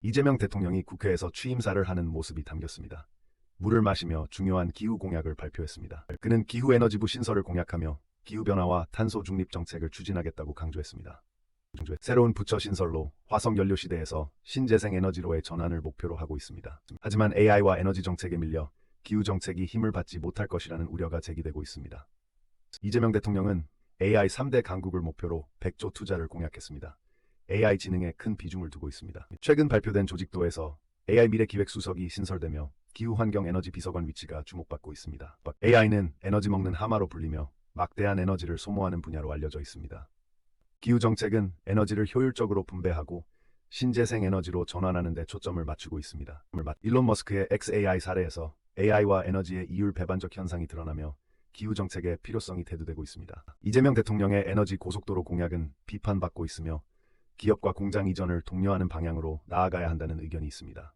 이재명 대통령이 국회에서 취임사를 하는 모습이 담겼습니다. 물을 마시며 중요한 기후 공약을 발표했습니다. 그는 기후 에너지부 신설을 공약하며 기후 변화와 탄소 중립 정책을 추진하겠다고 강조했습니다. 새로운 부처 신설로 화석 연료 시대에서 신재생 에너지로의 전환을 목표로 하고 있습니다. 하지만 AI와 에너지 정책에 밀려 기후 정책이 힘을 받지 못할 것이라는 우려가 제기되고 있습니다. 이재명 대통령은 AI 3대 강국을 목표로 100조 투자를 공약했습니다. AI 지능에 큰 비중을 두고 있습니다. 최근 발표된 조직도에서 AI 미래 기획 수석이 신설되며 기후환경 에너지 비서관 위치가 주목받고 있습니다. AI는 에너지 먹는 하마로 불리며 막대한 에너지를 소모하는 분야로 알려져 있습니다. 기후 정책은 에너지를 효율적으로 분배하고 신재생 에너지로 전환하는 데 초점을 맞추고 있습니다. 일론 머스크의 XAI 사례에서 AI와 에너지의 이율 배반적 현상이 드러나며 기후 정책의 필요성이 대두되고 있습니다. 이재명 대통령의 에너지 고속도로 공약은 비판받고 있으며 기업과 공장 이전을 독려하는 방향으로 나아가야 한다는 의견이 있습니다.